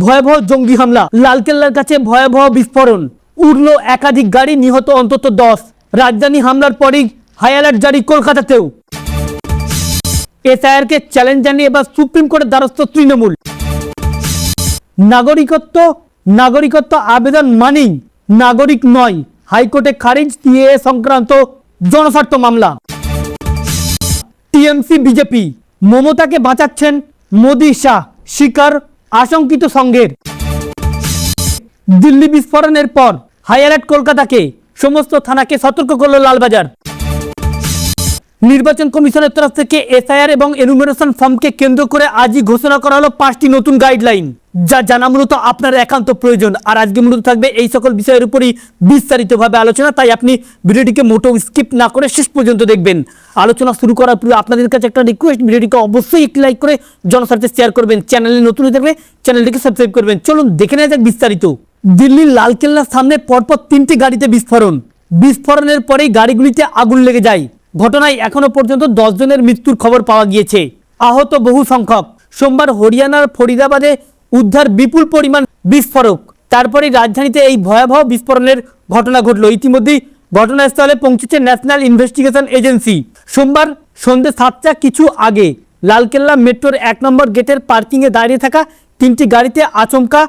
ভয়াবহ জঙ্গি হামলা। লালকেল্লার কাছে ভয়াবহ বিস্ফোরণ। উড়ল একাধিক গাড়ি নিহত অন্তত দশ। রাজধানী হামলার পরই হাই অ্যালার্ট জারি কলকাতাতেও। এসআইআরকে চ্যালেঞ্জ জানিয়ে এবার সুপ্রিম কোর্টের দ্বারস্থ তৃণমূল। নাগরিকত্ব নাগরিকত্ব আবেদন মানেই নাগরিক নয়, হাইকোর্টে খারিজ সিএএ সংক্রান্ত জনস্বার্থ মামলা। টিএমসি, বিজেপি, মমতাকে বাঁচাচ্ছেন মোদি শাহ। শিকার আশঙ্কিত সংঘের দিল্লি বিস্ফোরণের পর হাই অ্যালার্ট কলকাতাকে সমস্ত থানাকে সতর্ক করল লালবাজার। নির্বাচন কমিশনের তরফ থেকে এসআইআর এবং এনুমেরেশন ফর্মকে কেন্দ্র করে আজই ঘোষণা করা হলো পাঁচটি নতুন গাইডলাইন যা জানা মূলত আপনার একান্ত প্রয়োজন। আর আজকে মূলত থাকবে এই সকল বিষয়ের উপরই বিস্তারিতভাবে আলোচনা, তাই আপনি ভিডিওটিকে মোটো স্কিপ না করে শেষ পর্যন্ত দেখবেন। আলোচনা শুরু করার পূর্বে আপনাদের কাছে একটা রিকোয়েস্ট ভিডিওটিকে অবশ্যই একটি লাইক করে জনস্বার্থে শেয়ার করবেন। চ্যানেলে নতুন হয়ে থাকলে চ্যানেলটিকে সাবস্ক্রাইব করবেন। চলুন, দেখে নেওয়া যাক বিস্তারিত। দিল্লির লালকেল্লার সামনে পরপর তিনটি গাড়িতে বিস্ফোরণ। বিস্ফোরণের পরেই গাড়িগুলিতে আগুন লেগে যায়। ঘটনায় এখনও পর্যন্ত জনের মৃত্যুর খবর পাওয়া গিয়েছে। আহত বহু সংখ্যক। সোমবার হরিয়ানার ফরিদাবাদে উদ্ধার বিপুল পরিমাণ বিস্ফোরক। তারপরে রাজধানীতে এই ভয়াবহ বিস্ফোরণের ঘটনা ঘটল। ইতিমধ্যেই ঘটনাস্থলে পৌঁছেছে ন্যাশনাল ইনভেস্টিগেশন এজেন্সি। সোমবার সন্ধ্যে সাতটা কিছু আগে লালকেল্লা মেট্রোর এক নম্বর গেটের পার্কিংয়ে দাঁড়িয়ে থাকা তিনটি গাড়িতে আচমকা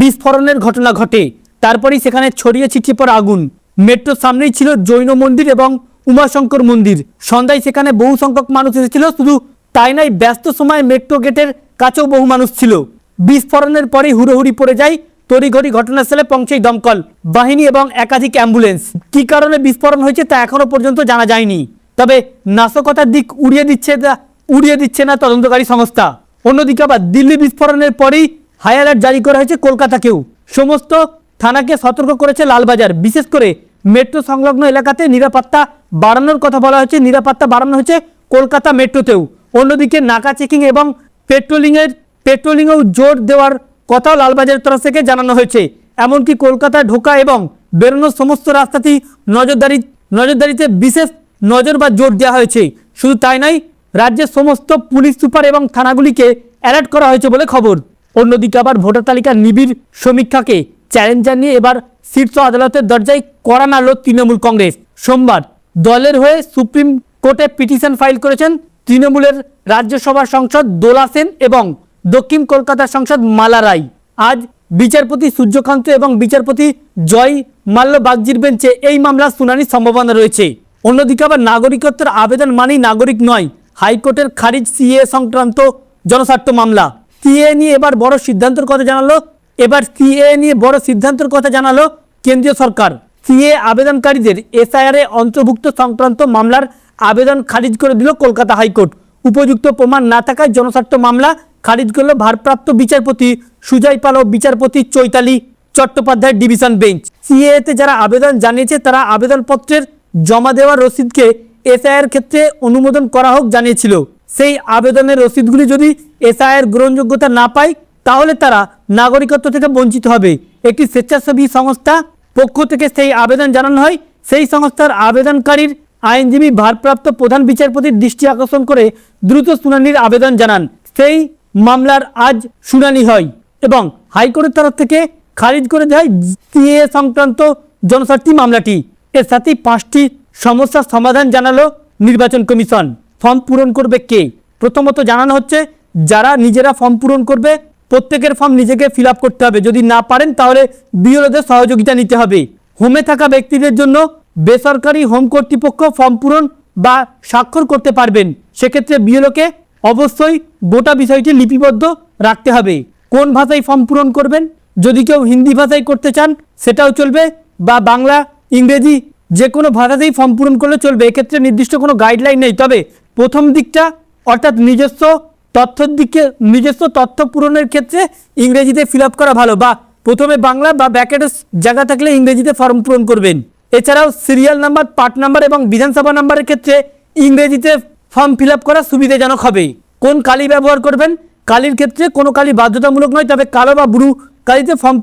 বিস্ফোরণের ঘটনা ঘটে। তারপরেই সেখানে ছড়িয়ে ছিটিয়ে পড়া আগুন। মেট্রোর সামনেই ছিল জৈন মন্দির এবং উমাশঙ্কর মন্দির। সন্ধ্যায় সেখানে বহু সংখ্যক মানুষ এসেছিল, শুধু তাই নয়, ব্যস্ত সময় মেট্রো গেটের কাছেও বহু মানুষ ছিল। বিস্ফোরণের পরেই হুড়োহুড়ি পড়ে যায় তড়িঘড়ি ঘটনাস্থলে পৌঁছেই দমকল, বাহিনী এবং একাধিক অ্যাম্বুলেন্স। কী কারণে বিস্ফোরণ হয়েছে তা এখনও পর্যন্ত জানা যায়নি। তবে নাশকতার দিক উড়িয়ে দিচ্ছে উড়িয়ে দিচ্ছে না তদন্তকারী সংস্থা। অন্যদিকে আবার দিল্লি বিস্ফোরণের পরেই হাই জারি করা হয়েছে কলকাতাকেও। সমস্ত থানাকে সতর্ক করেছে লালবাজার, বিশেষ করে মেট্রো সংলগ্ন এলাকাতে নিরাপত্তা বাড়ানোর কথা বলা হয়েছে। নিরাপত্তা বাড়ানো হয়েছে কলকাতা মেট্রোতেও। অন্যদিকে নাকা চেকিং এবং পেট্রোলিংয়ের পেট্রোলিংয়েও জোর দেওয়ার কথাও লালবাজারের তরফ থেকে জানানো হয়েছে। এমনকি কলকাতা, ঢোকা এবং বেরোনোর সমস্ত রাস্তাতেই নজরদারি নজরদারিতে বিশেষ নজর বা জোর দেওয়া হয়েছে। শুধু তাই নয়, রাজ্যের সমস্ত পুলিশ সুপার এবং থানাগুলিকে অ্যালার্ট করা হয়েছে বলে খবর। অন্যদিকে আবার ভোটার তালিকার নিবিড় সমীক্ষাকে চ্যালেঞ্জ জানিয়ে এবার শীর্ষ আদালতের দরজায় কড়া নাড়ল তৃণমূল কংগ্রেস। সোমবার দলের হয়ে সুপ্রিম কোর্টে পিটিশন ফাইল করেছেন তৃণমূলের রাজ্যসভার সংসদ দোলা সেন এবং দক্ষিণ কলকাতার সংসদ মালা রায়। আজ বিচারপতি সূর্যকান্ত এবং বিচারপতি জয় মাল্য বাগজির বেঞ্চে এই মামলার শুনানির সম্ভাবনা রয়েছে। অন্যদিকে আবার নাগরিকত্বের আবেদন মানেই নাগরিক নয়, হাইকোর্টের খারিজ সিএ সংক্রান্ত জনস্বার্থ মামলা। সিএ নিয়ে এবার বড় সিদ্ধান্তের কথা জানালো এবার সিএ নিয়ে বড় সিদ্ধান্তের কথা জানালো কেন্দ্রীয় সরকার। সিএ আবেদনকারীদের এসআইআর অন্তর্ভুক্ত সংক্রান্ত মামলার আবেদন খারিজ করে দিল কলকাতা হাইকোর্ট। উপযুক্ত প্রমাণ না থাকায় জনস্বার্থ মামলা খারিজ করল ভারপ্রাপ্ত বিচারপতি সুজয় পাল ও বিচারপতি চৈতালি চট্টোপাধ্যায়ের ডিভিশন বেঞ্চ। সিএতে যারা আবেদন জানিয়েছে তারা আবেদনপত্রের জমা দেওয়ার রসিদকে এসআইআর ক্ষেত্রে অনুমোদন করা হোক জানিয়েছিল। সেই আবেদনের রসিদগুলি যদি এসআইআর গ্রহণযোগ্যতা না পায় তাহলে তারা নাগরিকত্ব থেকে বঞ্চিত হবে। একটি স্বেচ্ছাসেবী সংস্থা পক্ষ থেকে সেই আবেদন জানানো হয়। সেই সংস্থার আবেদনকারীর আইনজীবী ভারপ্রাপ্ত প্রধান বিচারপতির দৃষ্টি আকর্ষণ করে দ্রুত শুনানির আবেদন জানান। সেই মামলার আজ শুনানি হয় এবং হাইকোর্টের তরফ থেকে খারিজ করে দেয় সিএ সংক্রান্ত জনস্বার্থী মামলাটি। এর সাথে পাঁচটি সমস্যার সমাধান জানালো নির্বাচন কমিশন। ফর্ম পূরণ করবে কে? প্রথমত জানানো হচ্ছে, যারা নিজেরা ফর্ম পূরণ করবে প্রত্যেকের ফর্ম নিজেকে ফিল করতে হবে। যদি না পারেন, তাহলে বিওলোদের সহযোগিতা নিতে হবে। হোমে থাকা ব্যক্তিদের জন্য বেসরকারি হোম কর্তৃপক্ষ ফর্ম পূরণ বা স্বাক্ষর করতে পারবেন। সেক্ষেত্রে বিএলওকে অবশ্যই গোটা বিষয়টি লিপিবদ্ধ রাখতে হবে। কোন ভাষায় ফর্ম পূরণ করবেন? যদি কেউ হিন্দি ভাষায় করতে চান, সেটাও চলবে বা বাংলা, ইংরেজি যে কোনো ভাষাতেই ফর্ম পূরণ করলে চলবে। এক্ষেত্রে নির্দিষ্ট কোনো গাইডলাইন নেই। তবে প্রথম দিকটা অর্থাৎ নিজস্ব তথ্যের দিকে, নিজস্ব তথ্য পূরণের ক্ষেত্রে ইংরেজিতে ফিল করা ভালো বা প্রথমে বাংলা বা ব্যাকেটের জায়গা থাকলে ইংরেজিতে ফর্ম পূরণ করবেন। এছাড়াও সিরিয়াল নাম্বার পার্ট নাম্বার এবং বিধানসভা নাম্বারের ক্ষেত্রে ইংরেজিতে ফর্ম ফিল করা সুবিধাজনক হবে। কোন কালি ব্যবহার করবেন? কালির ক্ষেত্রে কোনো কালি বাধ্যতামূলক নয়, তবে কালো বা ব্লু কালিতে ফর্ম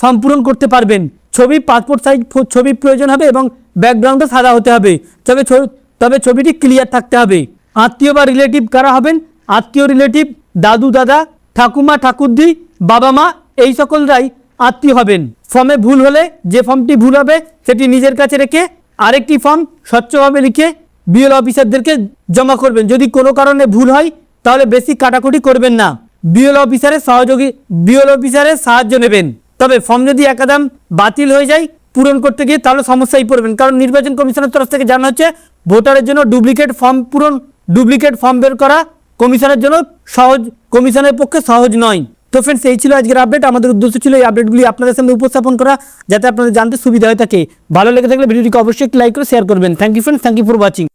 ফর্ম পূরণ করতে পারবেন। ছবি পাসপোর্ট সাইজ ছবি প্রয়োজন হবে এবং ব্যাকগ্রাউন্ডটা সাদা হতে হবে। তবে তবে ছবিটি ক্লিয়ার থাকতে হবে। আত্মীয় বা রিলেটিভ কারা হবেন? আত্মীয় রিলেটিভ দাদু, দাদা, ঠাকুমা ঠাকুরদি বাবা মা, এই সকলরাই আত্মীয় হবেন। ফর্মে ভুল হলে যে ফর্মটি ভুল হবে, সেটি নিজের কাছে রেখে আরেকটি ফর্ম স্বচ্ছভাবে লিখে বিএল অফিসারদেরকে জমা করবেন। যদি কোনো কারণে ভুল হয়, তাহলে বেশি কাটাকুটি করবেন না। বিএল অফিসারের সহযোগী বিএল অফিসারের সাহায্য নেবেন। তবে ফর্ম যদি একাদাম বাতিল হয়ে যায়, পূরণ করতে গিয়ে তাহলে সমস্যায় পড়বেন। কারণ নির্বাচন কমিশনের তরফ থেকে জানা হচ্ছে, ভোটারের জন্য ডুপ্লিকেট ফর্ম পূরণ ডুপ্লিকেট ফর্ম বের করা কমিশনের জন্য সহজ, কমিশনের পক্ষে সহজ নয়। তো ফ্রেন্ডস এই ছিল আজকের আপডেট আমাদের উদ্দেশ্য ছিল এই আপডেটগুলি আপনাদের সামনে উপস্থাপন করা, যাতে আপনাদের জানতে সুবিধা হয়ে থাকে। ভালো লেগে থাকলে ভিডিওটিকে অবশ্যই লাইক করে শেয়ার করবেন। Thank you friends thank you for watching